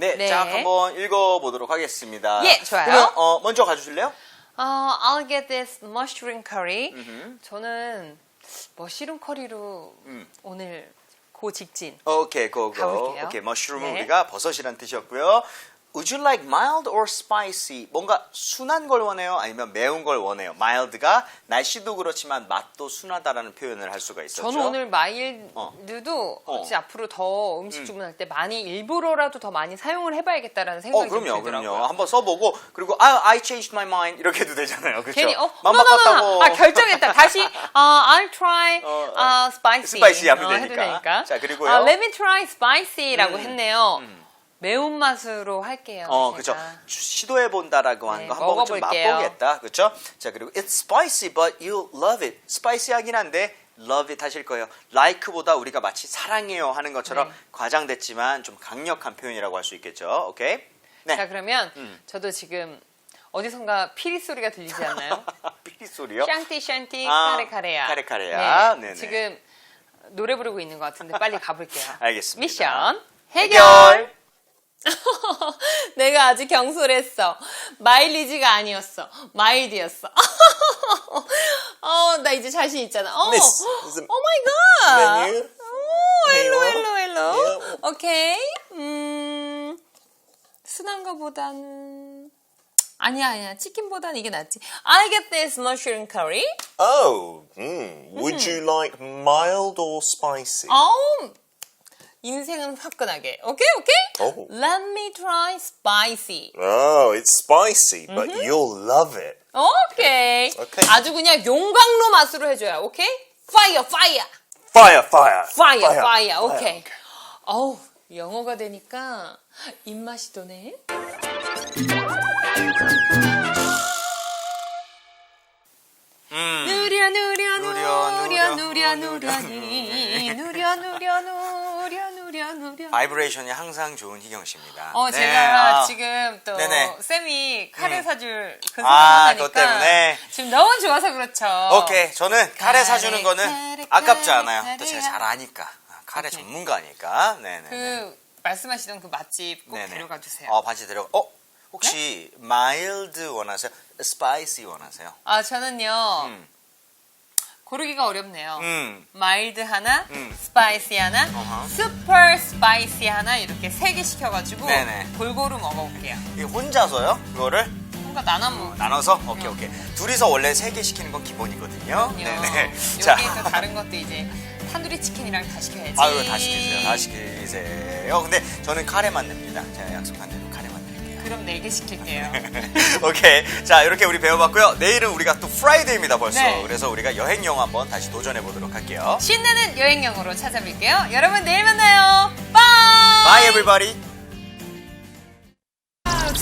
네, 네. 자 한번 읽어보도록 하겠습니다. 예, 좋아요. 그러면 어, 먼저 가주실래요? 어, I'll get this mushroom curry. 저는 머시룸 커리로 음. 오늘 고 직진. 오케이, 고고. 가볼게요. 오케이, 머쉬룸은 네. 우리가 버섯이란 뜻이었고요. Would you like mild or spicy? 뭔가 순한 걸 원해요? 아니면 매운 걸 원해요? mild가 날씨도 그렇지만 맛도 순하다라는 표현을 할 수가 있었죠. 저는 오늘 마일드도 어. 혹시 앞으로 더 음식 주문할 때 많이 일부러라도 더 많이 사용을 해봐야겠다라는 생각이 어, 그럼요, 좀 들더라고요. 그럼요. 한번 써보고 그리고 아, I changed my mind 이렇게 해도 되잖아요, 그렇죠? 괜히 어, 맘 no, no, no, 바꿨다고. no. 아 결정했다. 다시 어, I'll try 어, 어, spicy. spicy 하면 어, 해도 되니까. 되니까. 자, 그리고요. 아, let me try spicy라고 음, 했네요. 매운 맛으로 할게요. 어. 제가. 시도해 본다라고 하는 네, 거 한번 좀. 맛보겠다, 그렇죠? 자 그리고 it's spicy, but you love it. 스파이시하긴 한데 love it 하실 거예요. like보다 우리가 마치 사랑해요 하는 것처럼 네. 과장됐지만 좀 강력한 표현이라고 할 수 있겠죠. 오케이? 네. 자 그러면 음. 저도 지금 어디선가 피리 소리가 들리지 않나요? 피리 소리요? 샹티 샹티 아, 카레카레야. 카레카레야. 네, 네네. 지금 노래 부르고 있는 것 같은데 빨리 가볼게요. 알겠습니다. 미션 해결. 내가 아주 경솔했어. 마일리지가 아니었어. 마일드였어. 어, 나 이제 자신 있잖아. 어, Miss, 오 마이 갓. menu? 오, 헬로, Hello? 헬로, 헬로. 오케이. 음, 순한 거보단 아니야, 아니야. 치킨보단 이게 낫지. I get this mushroom curry. Oh, mm. would you like mild or spicy? 어우, 인생은 화끈하게. 오케이, 오케이. Oh. Let me try spicy. Oh, it's spicy, but you'll love it. 오케이. 오케이. 아주 그냥 용광로 맛으로 해줘요. 오케이? Fire, fire, Fire, fire, fire, fire. 오케이. 어우, 영어가 되니까 입맛이 도네. 음. 누려 누려 누려, 누려 누려, 누려 누려니 누려 누려 누려 누려 바이브레이션이 항상 좋은 희경 씨입니다. 어 네, 제가 아. 지금 또 네네. 쌤이 카레 사줄 그 아, 그것 때문에. 지금 너무 좋아서 그렇죠. 오케이. 저는 카레 사주는 거는 카레, 아깝지 않아요. 또 제가. 잘 아니까. 아, 카레 오케이. 전문가니까. 네네. 그 말씀하시던 그 맛집 꼭 네네. 데려가 주세요. 어, 반지 데려가. 어, 혹시 마일드 원하세요? 스파이시 원하세요? 아 저는요 음. 고르기가 어렵네요. 음. 마일드 하나, 음. 스파이시 하나, 어허. 슈퍼 스파이시 하나 이렇게 세 개 시켜가지고 네네. 골고루 먹어볼게요. 이게 혼자서요? 그거를 뭔가 나눠 먹. 나눠서? 오케이, 오케이. 둘이서 원래 세 개 시키는 건 기본이거든요. 네네. 자. 여기 또 다른 것도 이제 탄두리 치킨이랑 다 시켜야지. 아유, 다 시키세요. 다 시키세요. 근데 저는 카레만 냅니다. 제가 약속한 대로 카레만 드릴게요. 그럼 네 개 시킬게요. 오케이. 자, 이렇게 우리 배워봤고요. 내일은 우리가 또 프라이데이입니다, 벌써. 네. 그래서 우리가 여행용 한번 다시 도전해보도록 할게요. 신나는 여행용으로 찾아뵐게요. 여러분 내일 만나요. 바이! Bye everybody. 아,